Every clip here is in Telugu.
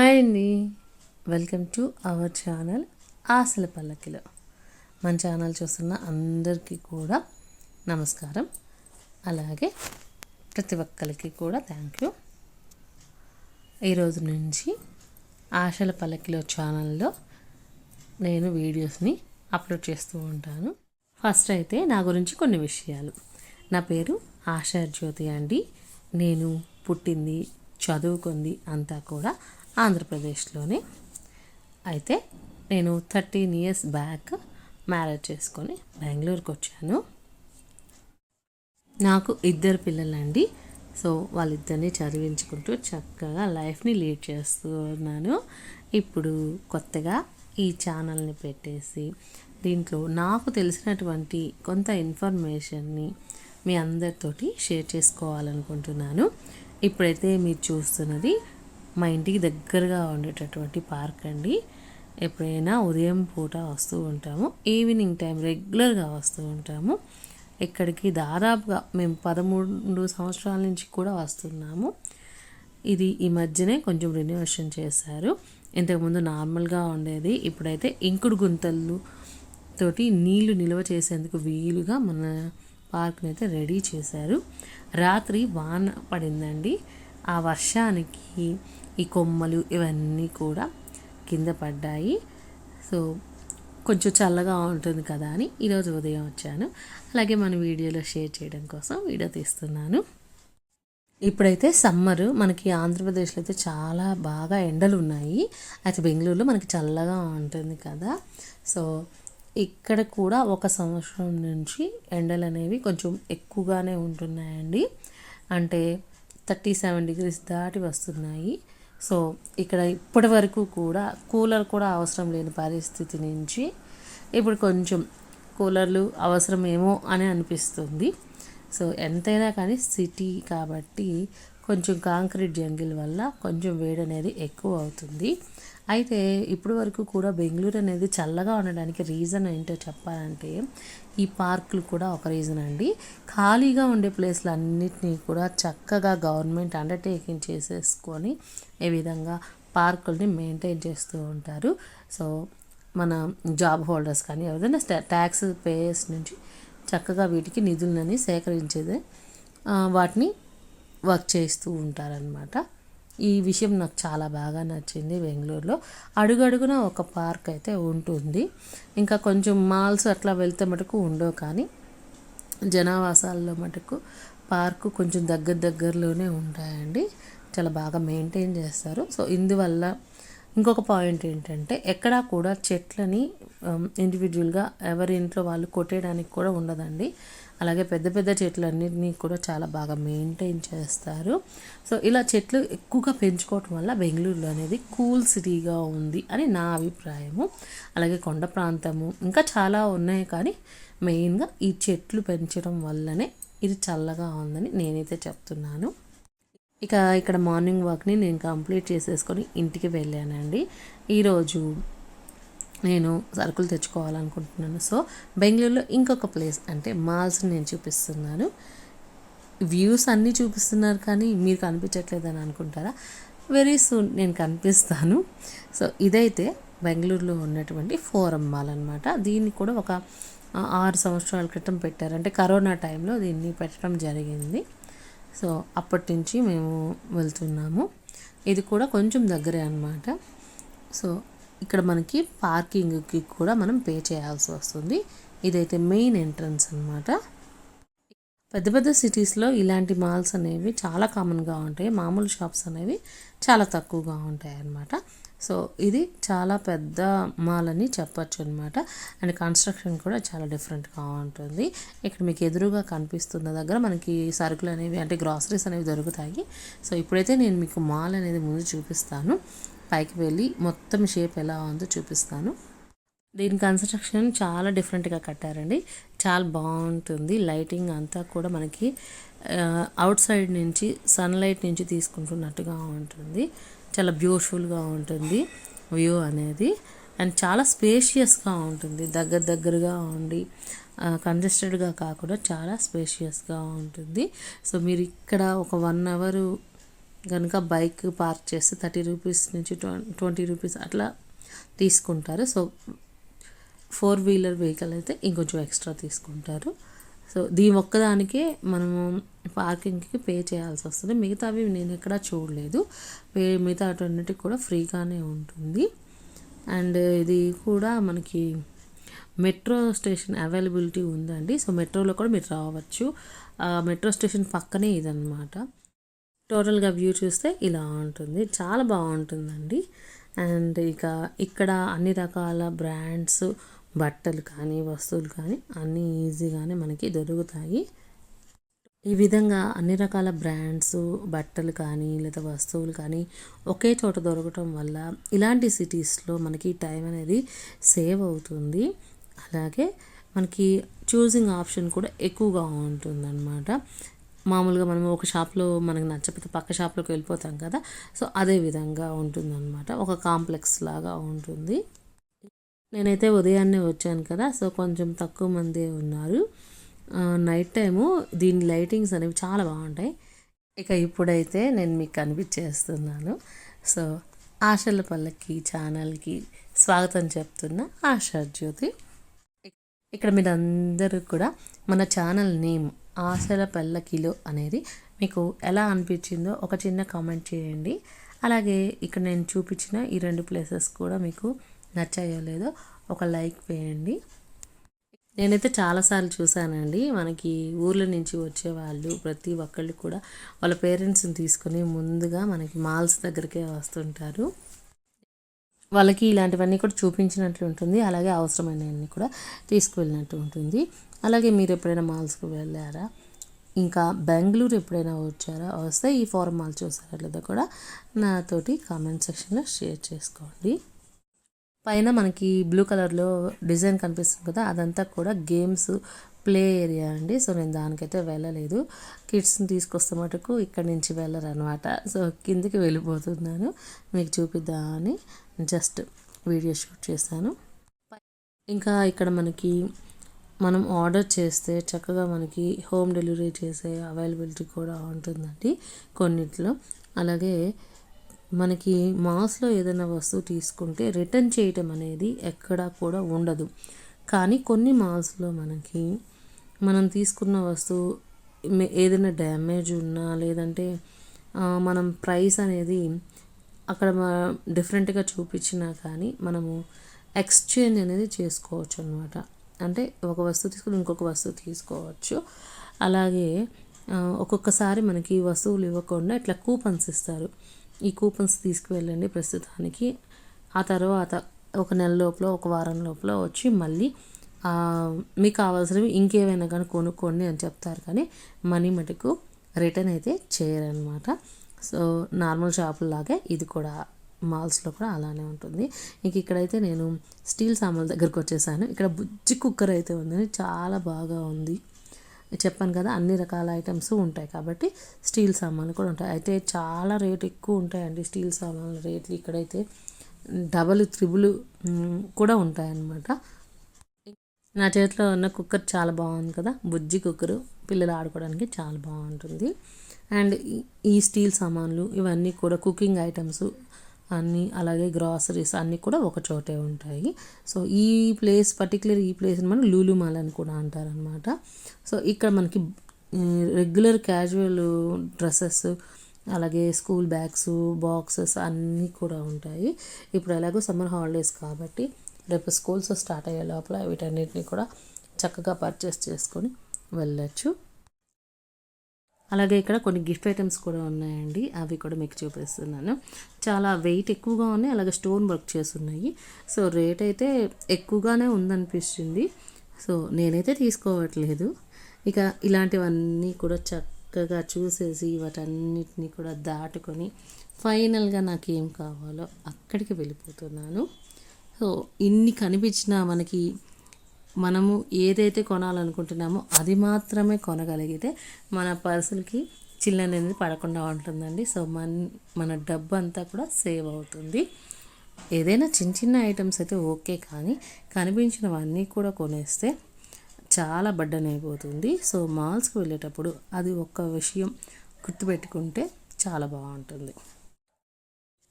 హాయ్ అండి. వెల్కమ్ టు అవర్ ఛానల్ ఆశల పల్లకిలో. మన ఛానల్ చూస్తున్న అందరికీ కూడా నమస్కారం. అలాగే ప్రతి ఒక్కరికి కూడా థ్యాంక్ యూ ఈరోజు నుంచి ఆశల పల్లకిలో ఛానల్లో నేను వీడియోస్ని అప్లోడ్ చేస్తూ ఉంటాను. ఫస్ట్ అయితే నా గురించి కొన్ని విషయాలు. నా పేరు ఆశా జ్యోతి అండి. నేను పుట్టింది చదువుకుంది అంతా కూడా ఆంధ్రప్రదేశ్లోనే అయితే నేను థర్టీన్ ఇయర్స్ బ్యాక్ మ్యారేజ్ చేసుకొని బెంగళూరుకి వచ్చాను. నాకు ఇద్దరు పిల్లలండి. సో వాళ్ళిద్దరిని చదివించుకుంటూ చక్కగా లైఫ్ని లీడ్ చేస్తూ ఉన్నాను ఇప్పుడు కొత్తగా ఈ ఛానల్ని పెట్టేసి దీంట్లో నాకు తెలిసినటువంటి కొంత ఇన్ఫర్మేషన్ని మీ అందరితోటి షేర్ చేసుకోవాలనుకుంటున్నాను. ఇప్పుడైతే మీరు చూస్తున్నది మా ఇంటికి దగ్గరగా ఉండేటటువంటి పార్క్ అండి. ఎప్పుడైనా ఉదయం పూట వస్తూ ఉంటాము ఈవినింగ్ టైం రెగ్యులర్గా వస్తూ ఉంటాము. ఇక్కడికి దాదాపుగా మేము పదమూడు సంవత్సరాల నుంచి కూడా వస్తున్నాము. ఇది ఈ మధ్యనే కొంచెం రెన్యువేషన్ చేశారు. ఇంతకుముందు నార్మల్గా ఉండేది ఇప్పుడైతే ఇంకుడు గుంతలు తోటి నీళ్ళు నిల్వ చేసేందుకు వీలుగా మన పార్క్ని అయితే రెడీ చేశారు. రాత్రి వాన పడిందండి. ఆ వర్షానికి ఈ కొమ్మలు ఇవన్నీ కూడా కింద పడ్డాయి. సో కొంచెం చల్లగా ఉంటుంది కదా అని ఈరోజు ఉదయం వచ్చాను. అలాగే మన వీడియోలో షేర్ చేయడం కోసం వీడియో తీస్తున్నాను. ఇప్పుడైతే సమ్మరు మనకి ఆంధ్రప్రదేశ్లో అయితే చాలా బాగా ఎండలు ఉన్నాయి. అయితే బెంగళూరులో మనకి చల్లగా ఉంటుంది కదా. సో ఇక్కడ కూడా ఒక సంవత్సరం నుంచి ఎండలు అనేవి కొంచెం ఎక్కువగానే ఉంటున్నాయండి. అంటే థర్టీ సెవెన్ డిగ్రీస్ దాటి వస్తున్నాయి. సో ఇక్కడ ఇప్పటి వరకు కూడా కూలర్ కూడా అవసరం లేని పరిస్థితి నుంచి ఇప్పుడు కొంచెం కూలర్లు అవసరమేమో అని అనిపిస్తుంది. సో ఎంతైనా కానీ సిటీ కాబట్టి కొంచెం కాంక్రీట్ జంగిల్ వల్ల కొంచెం వేడి అనేది ఎక్కువ అవుతుంది. అయితే ఇప్పటి వరకు కూడా బెంగళూరు అనేది చల్లగా ఉండడానికి రీజన్ ఏంటో చెప్పాలంటే ఈ పార్కులు కూడా ఒక రీజన్ అండి. ఖాళీగా ఉండే ప్లేస్లు అన్నిటినీ కూడా చక్కగా గవర్నమెంట్ అండర్టేకింగ్ చేసేసుకొని ఏ విధంగా పార్కుల్ని మెయింటైన్ చేస్తూ ఉంటారు. సో మన జాబ్ హోల్డర్స్ కానీ ఎవరైనా ట్యాక్స్ పేయర్స్ నుంచి చక్కగా వీటికి నిధులని సేకరించేది. వాటిని వర్క్ చేస్తూ ఉంటారనమాట ఈ విషయం నాకు చాలా బాగా నచ్చింది బెంగళూరులో. అడుగడుగున ఒక పార్క్ అయితే ఉంటుంది. ఇంకా కొంచెం మాల్స్ అట్లా వెళ్తే మటుకు ఉండవు కానీ జనావాసాల్లో మటుకు పార్కు కొంచెం దగ్గర దగ్గరలోనే ఉంటాయండి. చాలా బాగా మెయింటైన్ చేస్తారు. సో ఇందువల్ల ఇంకొక పాయింట్ ఏంటంటే ఎక్కడా కూడా చెట్లని ఇండివిజువల్గా ఎవరి ఇంట్లో వాళ్ళు కొట్టేయడానికి కూడా ఉండదండి. అలాగే పెద్ద పెద్ద చెట్లన్నింటినీ కూడా చాలా బాగా మెయింటైన్ చేస్తారు. సో ఇలా చెట్లు ఎక్కువగా పెంచుకోవటం వల్ల బెంగళూరులో అనేది కూల్ సిటీగా ఉంది అని నా అభిప్రాయము. అలాగే కొండ ప్రాంతము ఇంకా చాలా ఉన్నాయి కానీ మెయిన్గా ఈ చెట్లు పెంచడం వల్లనే ఇది చల్లగా ఉందని నేనైతే చెప్తున్నాను. ఇక ఇక్కడ మార్నింగ్ వాక్ని నేను కంప్లీట్ చేసేసుకొని ఇంటికి వెళ్ళానండి. ఈరోజు నేను సరుకులు తెచ్చుకోవాలనుకుంటున్నాను. సో బెంగళూరులో ఇంకొక ప్లేస్ అంటే మాల్స్ని నేను చూపిస్తున్నాను. వ్యూస్ అన్నీ చూపిస్తున్నారు కానీ మీరు కనిపించట్లేదని అనుకుంటారా? వెరీ సూన్ నేను కనిపిస్తాను. సో ఇదైతే బెంగళూరులో ఉన్నటువంటి ఫోరం మాల్ అనమాట దీన్ని కూడా ఒక ఆరు సంవత్సరాల క్రితం పెట్టారు. అంటే కరోనా టైంలో దీన్ని పెట్టడం జరిగింది. సో అప్పటి నుంచి మేము వెళ్తున్నాము. ఇది కూడా కొంచెం దగ్గరే అనమాట సో ఇక్కడ మనకి పార్కింగ్కి కూడా మనం పే చేయాల్సి వస్తుంది. ఇదైతే మెయిన్ ఎంట్రన్స్ అనమాట పెద్ద పెద్ద సిటీస్లో ఇలాంటి మాల్స్ అనేవి చాలా కామన్గా ఉంటాయి. మామూలు షాప్స్ అనేవి చాలా తక్కువగా ఉంటాయి అన్నమాట. సో ఇది చాలా పెద్ద మాల్ అని చెప్పచ్చు అనమాట అండ్ కన్స్ట్రక్షన్ కూడా చాలా డిఫరెంట్గా ఉంటుంది. ఇక్కడ మీకు ఎదురుగా కనిపిస్తున్న దగ్గర మనకి సరుకులు అనేవి అంటే గ్రాసరీస్ అనేవి దొరుకుతాయి. సో ఇప్పుడైతే నేను మీకు మాల్ అనేది ముందు చూపిస్తాను. పైకి వెళ్ళి మొత్తం షేప్ ఎలా ఉందో చూపిస్తాను. దీని కన్స్ట్రక్షన్ చాలా డిఫరెంట్గా కట్టారండి. చాలా బాగుంటుంది. లైటింగ్ అంతా కూడా మనకి అవుట్ సైడ్ నుంచి సన్లైట్ నుంచి తీసుకుంటున్నట్టుగా ఉంటుంది. చాలా బ్యూటిఫుల్గా ఉంటుంది వ్యూ అనేది. అండ్ చాలా స్పేషియస్గా ఉంటుంది. దగ్గర దగ్గరగా ఉండి కంజెస్టెడ్గా కాకుండా చాలా స్పేషియస్గా ఉంటుంది. సో మీరు ఇక్కడ ఒక వన్ అవర్ కనుక బైక్ పార్క్ చేస్తే థర్టీ రూపీస్ నుంచి ట్వంటీ రూపీస్ అట్లా తీసుకుంటారు. సో ఫోర్ వీలర్ వెహికల్ అయితే ఇంకొంచెం ఎక్స్ట్రా తీసుకుంటారు. సో దీని ఒక్కదానికే మనము పార్కింగ్కి పే చేయాల్సి వస్తుంది. మిగతావి నేను ఎక్కడా చూడలేదు. పే మిగతా అటువంటి కూడా ఫ్రీగానే ఉంటుంది. అండ్ ఇది కూడా మనకి మెట్రో స్టేషన్ అవైలబిలిటీ ఉందండి. సో మెట్రోలో కూడా మీరు రావచ్చు. మెట్రో స్టేషన్ పక్కనే ఇదన్నమాట. టోటల్గా వ్యూ చూస్తే ఇలా ఉంటుంది. చాలా బాగుంటుందండి. అండ్ ఇక ఇక్కడ అన్ని రకాల బ్రాండ్స్ బట్టలు కానీ వస్తువులు కానీ అన్నీ ఈజీగానే మనకి దొరుకుతాయి. ఈ విధంగా అన్ని రకాల బ్రాండ్స్ బట్టలు కానీ లేదా వస్తువులు కానీ ఒకే చోట దొరకటం వల్ల ఇలాంటి సిటీస్లో మనకి టైం అనేది సేవ్ అవుతుంది. అలాగే మనకి చూసింగ్ ఆప్షన్ కూడా ఎక్కువగా ఉంటుందన్నమాట. మామూలుగా మనం ఒక షాప్లో మనకు నచ్చకపోతే పక్క షాప్లోకి వెళ్ళిపోతాం కదా. సో అదే విధంగా ఉంటుందన్నమాట. ఒక కాంప్లెక్స్ లాగా ఉంటుంది. నేనైతే ఉదయాన్నే వచ్చాను కదా సో కొంచెం తక్కువ మందే ఉన్నారు. నైట్ టైము దీని లైటింగ్స్ అనేవి చాలా బాగుంటాయి. ఇక ఇప్పుడైతే నేను మీకు కనిపించేస్తున్నాను. సో ఆశల పల్లకి ఛానల్కి స్వాగతం చెప్తున్న ఆశా జ్యోతి. ఇక్కడ మీరు అందరూ కూడా మన ఛానల్ నేమ్ ఆశల పల్లకిలో అనేది మీకు ఎలా అనిపించిందో ఒక చిన్న కామెంట్ చేయండి. అలాగే ఇక్కడ నేను చూపించిన ఈ రెండు ప్లేసెస్ కూడా మీకు నచ్చాయో లేదో ఒక లైక్ వేయండి. నేనైతే చాలాసార్లు చూశానండి. మనకి ఊర్ల నుంచి వచ్చే వాళ్ళు ప్రతి ఒక్కళ్ళు కూడా వాళ్ళ పేరెంట్స్ని తీసుకొని ముందుగా మనకి మాల్స్ దగ్గరికే వస్తుంటారు. వాళ్ళకి ఇలాంటివన్నీ కూడా చూపించినట్లు ఉంటుంది. అలాగే అవసరమైనవన్నీ కూడా తీసుకువెళ్ళినట్టు ఉంటుంది. అలాగే మీరు ఎప్పుడైనా మాల్స్కి వెళ్ళారా? ఇంకా బెంగళూరు ఎప్పుడైనా వచ్చారా? వస్తే ఈ ఫారం మాల్ చూసారా లేదా కూడా నాతోటి కామెంట్ సెక్షన్లో షేర్ చేసుకోండి. పైన మనకి బ్లూ కలర్లో డిజైన్ కనిపిస్తుంది కదా అదంతా కూడా గేమ్స్ ప్లే ఏరియా అండి. సో నేను దానికైతే వెళ్ళలేదు. కిడ్స్ని తీసుకొస్తే మటుకు ఇక్కడి నుంచి వెళ్ళరనమాట సో కిందికి వెళ్ళిపోతున్నాను. మీకు చూపిద్దామని జస్ట్ వీడియో షూట్ చేశాను. ఇంకా ఇక్కడ మనకి మనం ఆర్డర్ చేస్తే చక్కగా మనకి హోమ్ డెలివరీ చేసే అవైలబిలిటీ కూడా ఉంటుందండి కొన్నిట్లో. అలాగే మనకి మాస్లో ఏదైనా వస్తువు తీసుకుంటే రిటర్న్ చేయటం అనేది ఎక్కడా కూడా ఉండదు. కానీ కొన్ని మాల్స్లో మనకి మనం తీసుకున్న వస్తువు ఏదైనా డ్యామేజ్ ఉన్నా లేదంటే మనం ప్రైస్ అనేది అక్కడ డిఫరెంట్గా చూపించినా కానీ మనము ఎక్స్చేంజ్ అనేది చేసుకోవచ్చు అనమాట అంటే ఒక వస్తువు తీసుకుని ఇంకొక వస్తువు తీసుకోవచ్చు. అలాగే ఒక్కొక్కసారి మనకి వస్తువులు ఇవ్వకుండా ఇట్లా కూపన్స్ ఇస్తారు. ఈ కూపన్స్ తీసుకువెళ్ళండి ప్రస్తుతానికి. ఆ తర్వాత ఒక నెల లోపల ఒక వారం లోపల వచ్చి మళ్ళీ మీకు కావాల్సినవి ఇంకేమైనా కానీ కొనుక్కోండి అని చెప్తారు. కానీ మనీ మటుకు రిటర్న్ అయితే చేయరనమాట సో నార్మల్ షాపుల్లాగే ఇది కూడా మాల్స్లో కూడా అలానే ఉంటుంది. ఇంక ఇక్కడైతే నేను స్టీల్ సామాన్ల దగ్గరకు వచ్చేసాను. ఇక్కడ బుజ్జి కుక్కర్ అయితే ఉంది చాలా బాగా ఉంది. చెప్పాను కదా అన్ని రకాల ఐటమ్స్ ఉంటాయి కాబట్టి స్టీల్ సామాన్లు కూడా ఉంటాయి. అయితే చాలా రేట్ ఎక్కువ ఉంటాయండి స్టీల్ సామాన్ల రేట్లు ఇక్కడైతే డబల్ త్రిబుల్ కూడా ఉంటాయన్నమాట. నా చేతిలో ఉన్న కుక్కర్ చాలా బాగుంది కదా బుజ్జి కుక్కరు. పిల్లలు ఆడుకోవడానికి చాలా బాగుంటుంది. అండ్ ఈ స్టీల్ సామాన్లు ఇవన్నీ కూడా కుకింగ్ ఐటమ్స్ అన్నీ అలాగే గ్రాసరీస్ అన్నీ కూడా ఒక చోటే ఉంటాయి. సో ఈ ప్లేస్ పర్టికులర్ ఈ ప్లేస్ని మనం లూలు మాల్ అని కూడా అంటారనమాట సో ఇక్కడ మనకి రెగ్యులర్ క్యాజువల్ డ్రెస్సెస్ అలాగే స్కూల్ బ్యాగ్స్ బాక్సెస్ అన్నీ కూడా ఉంటాయి. ఇప్పుడు ఎలాగో సమ్మర్ హాలిడేస్ కాబట్టి రేపు స్కూల్స్ స్టార్ట్ అయ్యే లోపల వీటన్నిటిని కూడా చక్కగా పర్చేస్ చేసుకొని వెళ్ళచ్చు. అలాగే ఇక్కడ కొన్ని గిఫ్ట్ ఐటమ్స్ కూడా ఉన్నాయండి. అవి కూడా మీకు చూపిస్తున్నాను. చాలా వెయిట్ ఎక్కువగా ఉన్నాయి అలాగే స్టోన్ వర్క్ చేస్తున్నాయి. సో రేట్ అయితే ఎక్కువగానే ఉందనిపిస్తుంది. సో నేనైతే తీసుకోవట్లేదు. ఇక ఇలాంటివన్నీ కూడా చక్కగా చూసేసి వాటన్నిటిని కూడా దాటుకొని ఫైనల్గా నాకు ఏం కావాలో అక్కడికి వెళ్ళిపోతున్నాను. సో ఇన్ని కనిపించిన మనకి మనము ఏదైతే కొనాలనుకుంటున్నామో అది మాత్రమే కొనగలిగితే మన పర్సులకి చిల్లర అనేది పడకుండా ఉంటుందండి. సో మన మన డబ్బు అంతా కూడా సేవ్ అవుతుంది. ఏదైనా చిన్న చిన్న ఐటమ్స్ అయితే ఓకే కానీ కనిపించినవన్నీ కూడా కొనేస్తే చాలా బడ్డన్ అయిపోతుంది సో మాల్స్కి వెళ్ళేటప్పుడు అది ఒక్క విషయం గుర్తుపెట్టుకుంటే చాలా బాగుంటుంది.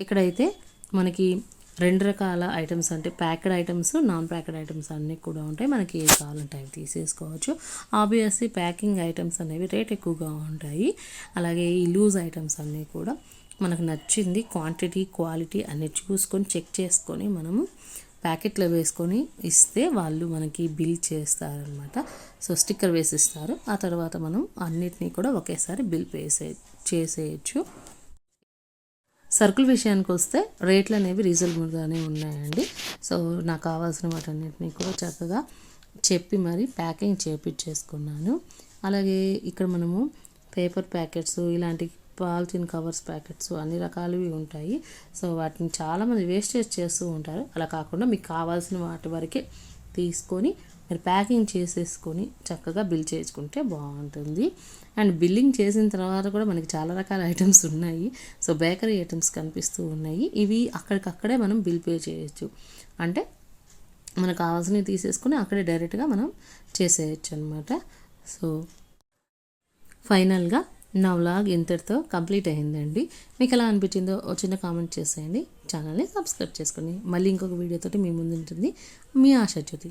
ఇక్కడైతే మనకి రెండు రకాల ఐటమ్స్ అంటే packed items non packed items అన్నీ కూడా ఉంటాయి. మనకి ఏ కావాలంటే అవి తీసేసుకోవచ్చు. ఆబ్వియస్లీ ప్యాకింగ్ ఐటమ్స్ అనేవి రేట్ ఎక్కువగా ఉంటాయి. అలాగే ఈ లూజ్ ఐటమ్స్ అన్నీ కూడా మనకు నచ్చింది క్వాంటిటీ క్వాలిటీ అన్ని చూసుకొని చెక్ చేసుకొని మనము ప్యాకెట్లో వేసుకొని ఇస్తే వాళ్ళు మనకి బిల్ చేస్తారనమాట సో స్టిక్కర్ వేసి ఇస్తారు ఆ తర్వాత మనం అన్నిటినీ కూడా ఒకేసారి బిల్ పేసే చేసేయచ్చు. సరుకుల విషయానికి వస్తే రేట్లు అనేవి రీజనబుల్గానే ఉన్నాయండి. సో నాకు కావాల్సిన వాటన్నిటిని కూడా చక్కగా చెప్పి మరి ప్యాకింగ్ చేపించేసుకున్నాను అలాగే ఇక్కడ మనము పేపర్ ప్యాకెట్స్ ఇలాంటి పాలిథిన్ కవర్స్ ప్యాకెట్స్ అన్ని రకాలవి ఉంటాయి. సో వాటిని చాలామంది వేస్టేజ్ చేస్తూ ఉంటారు. అలా కాకుండా మీకు కావాల్సిన వాటి వరకే తీసుకొని మీరు ప్యాకింగ్ చేసేసుకొని చక్కగా బిల్ చేసుకుంటే బాగుంటుంది. అండ్ బిల్లింగ్ చేసిన తర్వాత కూడా మనకి చాలా రకాల ఐటమ్స్ ఉన్నాయి. సో బేకరీ ఐటమ్స్ కనిపిస్తూ ఉన్నాయి. ఇవి అక్కడికక్కడే మనం బిల్ పే చేయొచ్చు. అంటే మనకు కావాల్సినవి తీసేసుకొని అక్కడే డైరెక్ట్గా మనం చేసేయచ్చు అనమాట సో ఫైనల్గా నా వ్లాగ్ ఇంతటితో కంప్లీట్ అయిందండి. మీకు ఎలా అనిపించిందో ఓ చిన్న కామెంట్ చేసేయండి. ఛానల్ని సబ్స్క్రైబ్ చేసుకోండి. మళ్ళీ ఇంకొక వీడియోతోటి మీ ముందు ఉంటుంది. మీ ఆశ జ్యోతి.